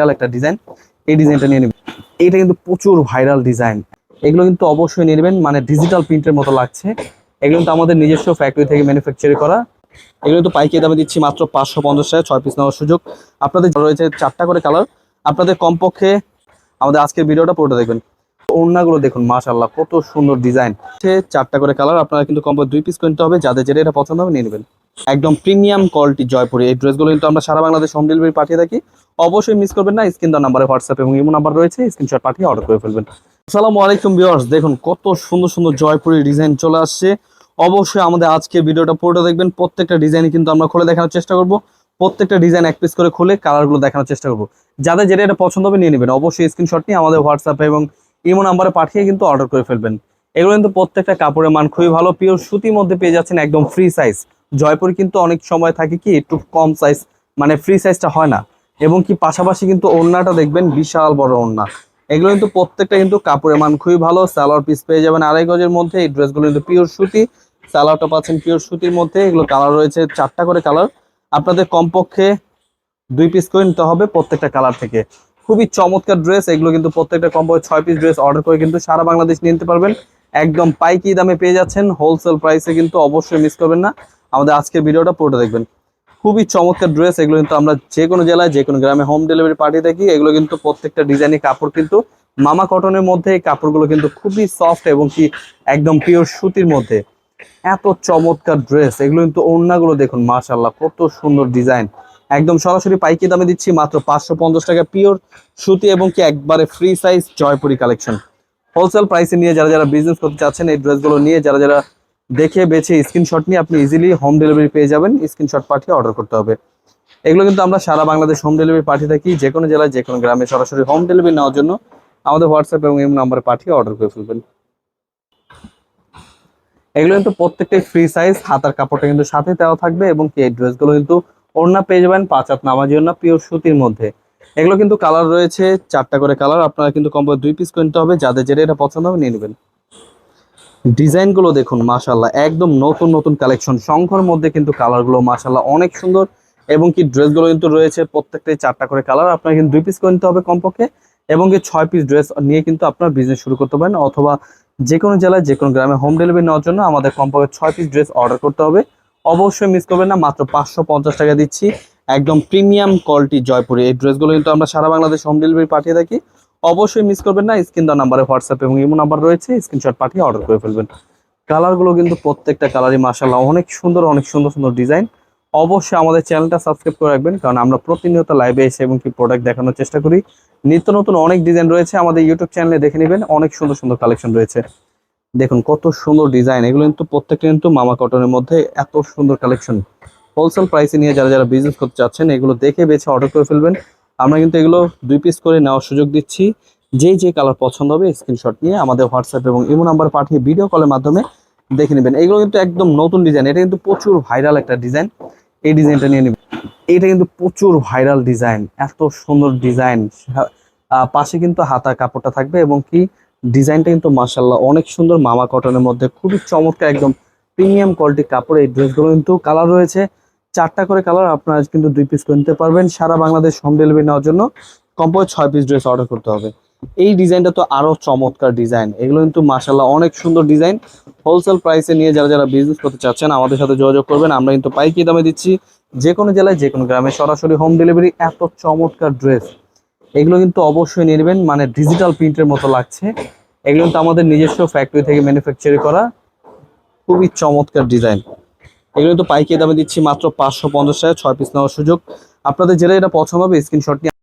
একটা ডিজাইন এই ডিজাইনটা নিয়ে নেবেন। এটা কিন্তু প্রচুর ভাইরাল ডিজাইন এগুলো কিন্তু অবশ্যই নিয়ে নেবেন মানে ডিজিটাল প্রিন্টের মতো লাগছে। এগুলো কিন্তু আমাদের নিজস্ব ফ্যাক্টরি থেকে ম্যানুফ্যাকচার করা। এগুলো কিন্তু পাইকারি দামে দিচ্ছি মাত্র পাঁচশো পঞ্চাশ টাকা, ছয় পিস নেওয়ার সুযোগ। আপনাদের রয়েছে চারটা করে কালার আপনাদের কমপক্ষে আমাদের আজকের ভিডিওটা পুরোটা দেখবেন। ওড়নাগুলো দেখুন মাশাল্লাহ কত সুন্দর ডিজাইন চারটা করে কালার আপনারা কিন্তু কমপক্ষে দুই পিস কিনতে হবে। যাদের যেটা এটা পছন্দ হবে নিয়ে নেবেন। একদম প্রিমিয়াম কোয়ালিটি জয়পুরি। এই ড্রেসগুলো কিন্তু আমরা সারা বাংলাদেশ হোম ডেলিভারি পাঠিয়ে থাকি। অবশ্যই মিস করবেন না স্ক্রিন দেওয়া নাম্বারে হোয়াটসঅ্যাপ এবং ইমো নাম্বার রয়েছে স্ক্রিনশট পাঠিয়ে অর্ডার করে ফেলবেন। আসসালামু আলাইকুম ভিউয়ার্স দেখুন কত সুন্দর সুন্দর জয়পুরি ডিজাইন চলে আসছে। অবশ্যই আমাদের আজকে ভিডিওটা পুরোটা দেখবেন, প্রত্যেকটা ডিজাইনই কিন্তু আমরা খুলে দেখানোর চেষ্টা করব। প্রত্যেকটা ডিজাইন এক পিস করে খুলে কালারগুলো দেখানোর চেষ্টা করব। যাদের যেটা এটা পছন্দ হবে নিয়ে নেবেন। অবশ্যই স্ক্রিনশট নিয়ে আমাদের হোয়াটসঅ্যাপে এবং ইমো নাম্বারে পাঠিয়ে কিন্তু অর্ডার করে ফেলবেন। এগুলো কিন্তু প্রত্যেকটা কাপড়ের মান খুবই ভালো পিওর সুতির মধ্যে পেয়ে যাচ্ছেন একদম ফ্রি সাইজ জয়পুর কিন্তু অনেক সময় থাকে কি, একটু কম সাইজ মানে ফ্রি সাইজটা হয় না। এবং কি পাশাপাশি কিন্তু ওড়নাটা দেখবেন বিশাল বড় ওড়না। এগুলো কিন্তু প্রত্যেকটা কিন্তু কাপড়ের মান খুবই ভালো সালোয়ার পিস পেয়ে যাবেন আড়াই গজের মধ্যে। এই ড্রেসগুলো কিন্তু পিওর সুতি সালোয়ারটা পাচ্ছেন পিওর সুতির মধ্যে। এগুলো কালার রয়েছে চারটা করে কালার আপনাদের কমপক্ষে দুই পিস করে নিতে হবে প্রত্যেকটা কালার থেকে। খুবই চমৎকার ড্রেস এগুলো কিন্তু প্রত্যেকটা কমপক্ষে ছয় পিস ড্রেস অর্ডার করে কিন্তু সারা বাংলাদেশ নিতে পারবেন। একদম পাইকি দামে পেয়ে যাচ্ছেন। হোলসেল প্রাইসে কিন্তু অবশ্যই মিস করবেন না। আমাদের আজকের ভিডিওটা পুরোটা দেখবেন। খুবই চমৎকার ড্রেস এগুলো কিন্তু আমরা যে কোনো জেলায় যে কোনো গ্রামে হোম ডেলিভারি পাঠিয়ে থাকি এগুলো কিন্তু প্রত্যেকটা ডিজাইনের কাপড় কিন্তু মামা কটনের মধ্যে এই কাপড়গুলো কিন্তু খুবই সফট এবং কি একদম পিওর সুতির মধ্যে। এত চমৎকার ড্রেস এগুলো কিন্তু ওড়নাগুলো দেখুন মার্শাল্লাহ কত সুন্দর ডিজাইন একদম সরাসরি পাইকি দামে দিচ্ছি মাত্র পাঁচশো পঞ্চাশ টাকা পিওর সুতি এবং কি একবারে free size Jaipuri collection wholesale প্রাইসে নিয়ে যারা যারা বিজনেস করতে চাচ্ছেন, এই ড্রেসগুলো নিয়ে যারা যারা দেখে বেছে স্ক্রিনশট নিয়ে আপনি ইজিলি হোম ডেলিভারি পেয়ে যাবেন। স্ক্রিনশট পাঠিয়ে অর্ডার করতে হবে। এগুলো কিন্তু আমরা সারা বাংলাদেশ হোম ডেলিভারি পাঠিয়ে থাকি, যে কোনো জেলায়, যে কোনো গ্রামে। সরাসরি হোম ডেলিভারি নেওয়ার জন্য আমাদের হোয়াটসঅ্যাপ এবং এই নাম্বারে পাঠিয়ে অর্ডার করে ফেলবেন। এগুলো কিন্তু প্রত্যেকটাই ফ্রি সাইজ হাতার কাপড়টা কিন্তু সাথে দেওয়া থাকবে এবং কি এই ড্রেসগুলো কিন্তু ওড়না পেয়ে যাবেন, পাঁচ হাত নামাজি ওড়না পিওর সুতির মধ্যে। এগুলো কিন্তু কালার রয়েছে, চারটা করে কালার আপনারা কিন্তু কমপক্ষে দুই পিস কিনতে হবে। যাদের যেটা এটা পছন্দ হবে নিয়ে নেবেন। ডিজাইনগুলো দেখুন মাশাল্লাহ একদম নতুন নতুন কালেকশন। শঙ্খর মধ্যে কিন্তু কালারগুলো মাশাল্লাহ অনেক সুন্দর এবং কি ড্রেসগুলো কিন্তু রয়েছে, প্রত্যেকটাই চারটা করে কালার। আপনার কিন্তু দুই পিস করে নিতে হবে কমপক্ষে এবং কি ছয় পিস ড্রেস নিয়ে কিন্তু আপনার বিজনেস শুরু করতে পারেন অথবা যে কোনো জেলায় যে কোনো গ্রামে হোম ডেলিভারি নেওয়ার জন্য আমাদের কমপক্ষে ছয় পিস ড্রেস অর্ডার করতে হবে। অবশ্যই মিস করবেন না, মাত্র পাঁচশো পঞ্চাশ টাকা দিচ্ছি। একদম প্রিমিয়াম কোয়ালিটি জয়পুরি। এই ড্রেসগুলো কিন্তু আমরা সারা বাংলাদেশ হোম ডেলিভারি পাঠিয়ে থাকি। অবশ্যই মিস করবেন না স্ক্রিন দেওয়া নাম্বারে হোয়াটসঅ্যাপ এবং ইমো নাম্বার রয়েছে স্ক্রিনশট পাঠিয়ে অর্ডার করে ফেলবেন। কালারগুলো কিন্তু প্রত্যেকটা কালারই মাসাল্লাহ অনেক সুন্দর অনেক সুন্দর সুন্দর ডিজাইন অবশ্যই আমাদের চ্যানেলটা সাবস্ক্রাইব করে রাখবেন, কারণ আমরা প্রতিনিয়ত লাইভে এসে এবং কি প্রোডাক্ট দেখানোর চেষ্টা করি। নিত্য নতুন অনেক ডিজাইন রয়েছে আমাদের ইউটিউব চ্যানেলে দেখে নেবেন, অনেক সুন্দর সুন্দর কালেকশন রয়েছে। দেখুন কত সুন্দর ডিজাইন এগুলো কিন্তু প্রত্যেকটা কিন্তু মামা কটনের মধ্যে এত সুন্দর কালেকশন হোলসেল প্রাইসে নিয়ে যারা যারা বিজনেস করতে চাচ্ছেন, এগুলো দেখে বেছে অর্ডার করে ফেলবেন। আমরা কিন্তু এগুলো দুই পিস করে নেওয়ার সুযোগ দিচ্ছি। যে যে কালার পছন্দ হবে স্ক্রিনশট নিয়ে আমাদের হোয়াটসঅ্যাপ এবং ইমো নাম্বার পাঠিয়ে ভিডিও কলের মাধ্যমে দেখে নেবেন। এগুলো কিন্তু একদম নতুন ডিজাইন এটা কিন্তু প্রচুর ভাইরাল একটা ডিজাইন এই ডিজাইনটা নিয়ে নেবেন। এটা কিন্তু প্রচুর ভাইরাল ডিজাইন এত সুন্দর ডিজাইন পাশে কিন্তু হাতা কাপড়টা থাকবে এবং কি ডিজাইনটা কিন্তু মাসাল্লাহ অনেক সুন্দর মামা কটনের মধ্যে। খুবই চমৎকার একদম প্রিমিয়াম কোয়ালিটির কাপড়। এই ড্রেসগুলো কিন্তু কালার রয়েছে। চারটা করে কালার আপনারা কিন্তু দুই পিস কিনতে পারবেন। সারা বাংলাদেশ হোম ডেলিভারি নেওয়ার জন্য কম্পোজ ছয় পিস ড্রেস অর্ডার করতে হবে। এই ডিজাইনটা তো আরও চমৎকার ডিজাইন। এগুলো কিন্তু মাসাল্লাহ অনেক সুন্দর ডিজাইন। হোলসেল প্রাইসে নিয়ে যারা যারা বিজনেস করতে চাচ্ছেন, আমাদের সাথে যোগাযোগ করবেন। আমরা কিন্তু পাইকি দামে দিচ্ছি যে কোনো জেলায়, যে কোনো গ্রামে। সরাসরি হোম ডেলিভারি এত চমৎকার ড্রেস এগুলো কিন্তু অবশ্যই নেবেন। মানে ডিজিটাল প্রিন্টের মতো লাগছে। এগুলো কিন্তু আমাদের নিজস্ব ফ্যাক্টরি থেকে ম্যানুফ্যাকচার করা। খুবই চমৎকার ডিজাইন। এগুলো তো পাইকারি দামে দিচ্ছি মাত্র পাঁচশো পঞ্চাশ টাকা, ছয় পিস নেওয়ার সুযোগ। আপনাদের যেটা এটা পছন্দ হবে স্ক্রিনশট নিয়ে